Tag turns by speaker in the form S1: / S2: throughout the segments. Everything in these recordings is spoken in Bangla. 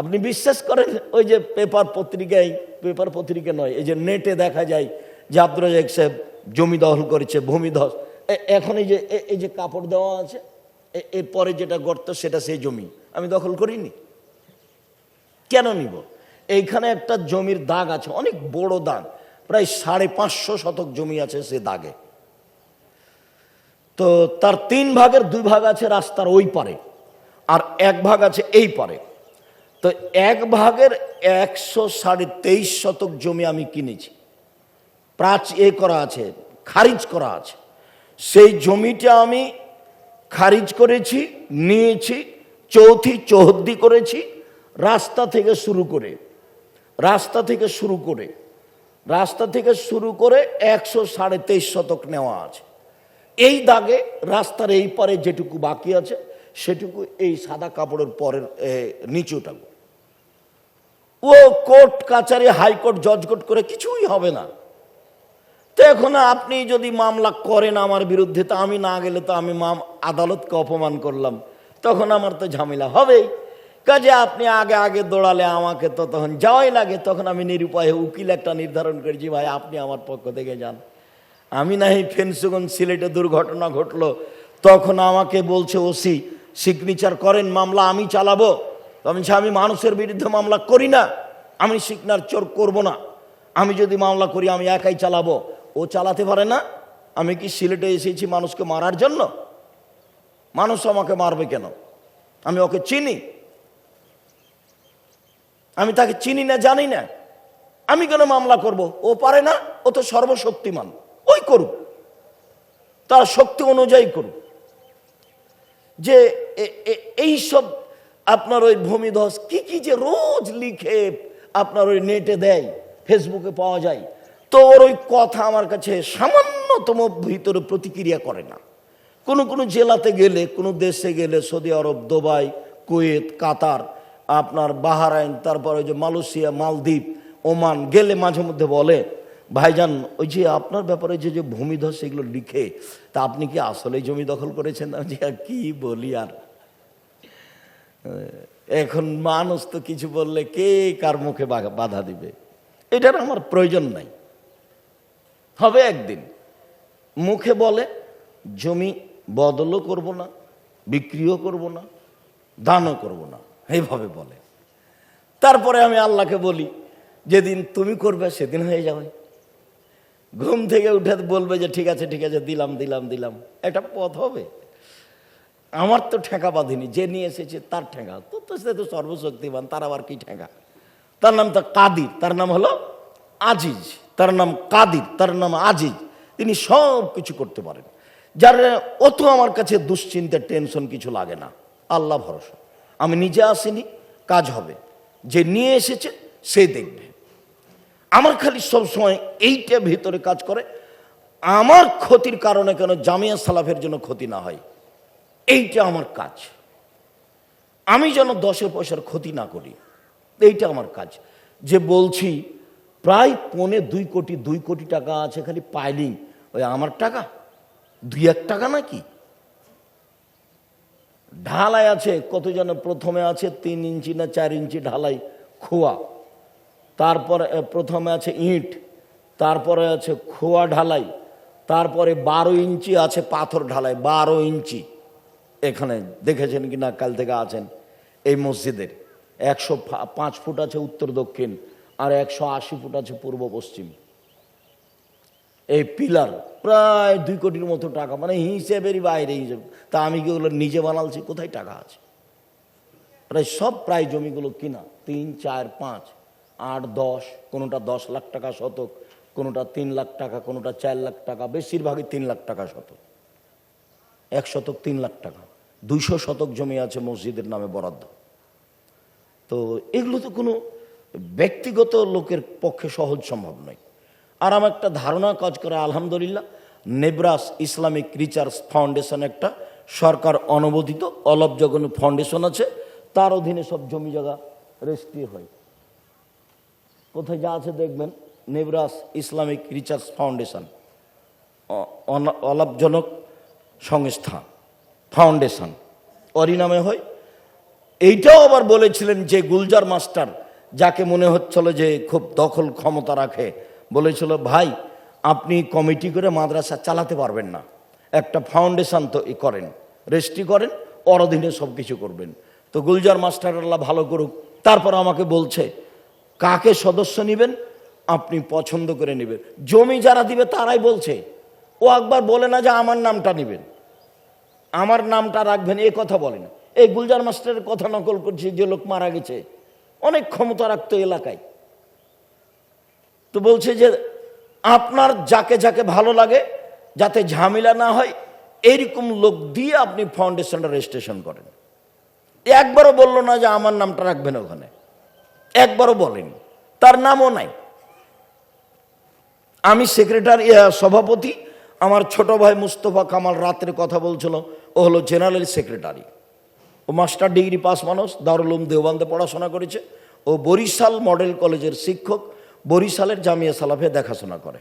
S1: আপনি বিশ্বাস করেন, ওই যে পেপার পত্রিকায়, পেপার পত্রিকা নয়, এই যে নেটে দেখা যায় যে আব্দুল রাজাক সাহেব জমি দখল করেছে, ভূমি ধস এখন এই যে এই যে কাপড় দেওয়া আছে এরপরে যেটা গর্ত, সেটা সেই জমি। আমি দখল করিনি। কেন নিব? এইখানে একটা জমির দাগ আছে, অনেক বড় দাগ। প্রায় সাড়ে পাঁচশো শতক জমি আছে সে দাগে। তো তার তিন ভাগের দুই ভাগ আছে রাস্তার ওই পারে, আর এক ভাগ আছে এই পারে। তো এক ভাগের একশো সাড়ে তেইশ শতক জমি আমি কিনেছি। প্রাচ এ করা আছে, খারিজ করা আছে। সেই জমিটা আমি খারিজ করেছি, নিয়েছি, চৌথি চৌহদ্দি করেছি, রাস্তা থেকে শুরু করে, রাস্তা থেকে শুরু করে, রাস্তা থেকে শুরু করে একশো সাড়ে তেইশ শতক নেওয়া আছে। এই দাগে রাস্তার এই পারে যেটুকু বাকি আছে, সেটুকু এই সাদা কাপড়ের পরের নিচুটাকু ও কোর্ট কাচারি হাইকোর্ট জজ কোর্ট করে কিছুই হবে না। তো এখন আপনি যদি মামলা করেন আমার বিরুদ্ধে, তো আমি না গেলে তো আমি মাম আদালতকে অপমান করলাম। তখন আমার তো ঝামেলা হবেই। কাজে আপনি আগে আগে দৌড়ালে আমাকে তো তখন যাওয়াই লাগে। তখন আমি নিরুপায়, উকিল একটা নির্ধারণ করেছি, ভাই, আপনি আমার পক্ষ থেকে যান। আমি নাহি ফেন্সুগন সিলেটে দুর্ঘটনা ঘটলো। তখন আমাকে বলছে, ওসি সিগনেচার করেন, মামলা আমি চালাবো। আমি বলছি, আমি মানুষের বিরুদ্ধে মামলা করি না আমি সিগনেচার করব না। আমি যদি মামলা করি আমি একাই চালাবো। ও চালাতে পারে না আমি কি সিলেটে এসেছি মানুষকে মারার জন্য? মানুষ আমাকে মারবে কেন? আমি ওকে চিনি। আমি তাকে চিনি না জানি না। আমি কেন মামলা করব? ও পারে না ও তো সর্বশক্তিমান। ওই করুক। তার শক্তি অনুযায়ী করুক। যে এই সব আপনার ওই ভূমিধস কি কি যে রোজ লিখে আপনার ওই নেটে দেয়, ফেসবুকে পাওয়া যায় তো ওর ওই কথা আমার কাছে সামান্যতম ভিতরে প্রতিক্রিয়া করে না। কোনো কোনো জেলাতে গেলে, কোনো দেশে গেলে, Saudi Arab, Dubai, Kuwait, Qatar, আপনার বাহারাইন, তারপর ওই যে মালয়েশিয়া, মালদ্বীপ, ওমান গেলে মাঝে মধ্যে বলে, ভাইজান, ওই যে আপনার ব্যাপারে যে যে ভূমিধস এগুলো লিখে, তা আপনি কি আসলেই জমি দখল করেছেন? কি বলি আর? এখন মানুষ তো কিছু বললে কে কার মুখে বাধা দিবে? এটার আমার প্রয়োজন নাই। হবে একদিন। মুখে বলে, জমি বদলও করব না, বিক্রিও করব না, দানও করব না। এইভাবে বলে। তারপরে আমি আল্লাহকে বলি, যেদিন তুমি করবে সেদিন হয়ে যাবে। ঘুম থেকে উঠে বলবে যে, ঠিক আছে ঠিক আছে, দিলাম দিলাম দিলাম। একটা পথ হবে। আমার তো ঠেকা বাঁধেনি, যে নিয়ে এসেছে তার ঠেকা। তো তো সে তো সর্বশক্তিমান, তার আবার কি ঠেকা? তার নাম তো কাদির, তার নাম হলো আজিজ, তার নাম কাদির, তার নাম আজিজ। তিনি সব কিছু করতে পারেন। যার অত আমার কাছে দুশ্চিন্তা, টেনশন কিছু লাগে না। আল্লাহ ভরসা। আমি নিজে আসিনি, কাজ হবে। যে নিয়ে এসেছে, সে দেখবে। আমার খালি সব সময় এইটা ভেতরে কাজ করে। আমার ক্ষতির কারণে কেন জামিয়া সালাফের জন্য ক্ষতি না হয়? এইটা আমার কাজ। আমি যেন দশে পয়সার ক্ষতি না করি, এইটা আমার কাজ। যে বলছি, প্রায় পৌনে দুই কোটি দুই কোটি টাকা আছে খালি পাইলিং। ওই আমার টাকা? দুই এক টাকা নাকি? ঢালাই আছে, কত যেন প্রথমে আছে তিন ইঞ্চি না চার ইঞ্চি ঢালাই খোয়া। তারপরে প্রথমে আছে ইট, তারপরে আছে খোয়া ঢালাই, তারপরে বারো ইঞ্চি আছে পাথর ঢালাই, বারো ইঞ্চি। এখানে দেখেছেন কি না, কাল থেকে আছেন এই মসজিদের। একশো পাঁচ ফুট আছে উত্তর দক্ষিণ আর একশো আশি ফুট আছে পূর্ব পশ্চিম। এই পিলার প্রায় দুই কোটির মতো টাকা মানে হিসেবেরই বাইরে হিসেব তা আমি কি ওগুলো নিজে বানালছি? কোথায় টাকা আছে? প্রায় সব প্রায় জমিগুলো কিনা, তিন, চার, পাঁচ, আট, দশ, কোনোটা দশ লাখ টাকা শতক, কোনোটা তিন লাখ টাকা, কোনোটা চার লাখ টাকা, বেশিরভাগই তিন লাখ টাকা শতক। এক শতক তিন লাখ টাকা। দুইশো শতক জমি আছে মসজিদের নামে বরাদ্দ। তো এগুলো তো কোনো ব্যক্তিগত লোকের পক্ষে সহজ সম্ভব নয়। আর আমার একটা ধারণা কাজ করে, আলহামদুলিল্লাহ, নেব্রাস ইসলামিক রিচার্স ফাউন্ডেশন একটা সরকার অনুমোদিত অলব জগন ফাউন্ডেশন আছে, তার অধীনে সব জমি জায়গা রেজিস্ট্রি হয়। কোথায় যা আছে দেখবেন, নেব্রাস ইসলামিক রিচার্স ফাউন্ডেশন। অলাভজনক সংস্থা ফাউন্ডেশন ওরই নামে হয় এইটাও আবার বলেছিলেন যে গুলজার মাস্টার যাকে মনে হচ্ছিল যে খুব দখল ক্ষমতা রাখে, বলেছিল, ভাই, আপনি কমিটি করে মাদ্রাসা চালাতে পারবেন না। একটা ফাউন্ডেশন তো করেন রেজিস্ট্রি করেন ওর অধীনে সব কিছু করবেন। তো গুলজার মাস্টার আল্লাহ ভালো করুক। তারপর আমাকে বলছে, কাকে সদস্য নেবেন? আপনি পছন্দ করে নেবেন। জমি যারা দিবে তারাই বলছে। ও একবার বলে না যে আমার নামটা নেবেন। আমার নামটা রাখবেন, এ কথা বলে না। এই গুলজার মাস্টারের কথা নকল করছি যে লোক মারা গেছে। অনেক ক্ষমতা রাখতো এলাকায়। তো বলছে যে আপনার যাকে যাকে ভালো লাগে, যাতে ঝামেলা না হয় এইরকম লোক দিয়ে আপনি ফাউন্ডেশনটা রেজিস্ট্রেশন করেন। একবারও বলল না যে আমার নামটা রাখবেন ওখানে। একবারও বলেন। তার নামও নাই। আমি সেক্রেটারি সভাপতি আমার ছোট ভাই মুস্তফা কামাল রাত্রে কথা বলছিল, ও হলো জেনারেল সেক্রেটারি। ও মাস্টার ডিগ্রি পাস মানুষ, দারুলুম দেওবান্দে পড়াশোনা করেছে। ও বরিশাল মডেল কলেজের শিক্ষক, বরিশালের জামিয়া সালাফে দেখাশোনা করে।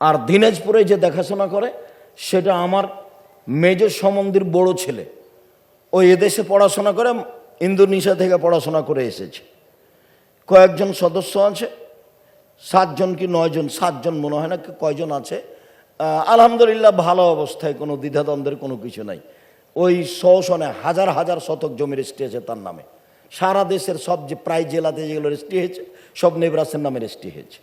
S1: আর দিনাজপুরে যে দেখাশোনা করে, সেটা আমার মেজ সম্বন্ধীর বড় ছেলে। ও এদেশে পড়াশোনা করে, ইন্দোনেশিয়া থেকে পড়াশোনা করে এসেছে। কয়েকজন সদস্য আছে সাতজন কি নয়জন? সাতজন মনে হয় না কয়জন আছে? আলহামদুলিল্লাহ ভালো অবস্থায়, কোনো দ্বিধাদ্বন্দ্বের কোনো কিছু নাই। ওই শোষণে হাজার হাজার শতক জমির রেস্টি আছে তার নামে। সারা দেশের সব যে প্রায় জেলাতে যেগুলো রেস্টি হয়েছে, সব নেবরাসের নামে রেস্টি হয়েছে।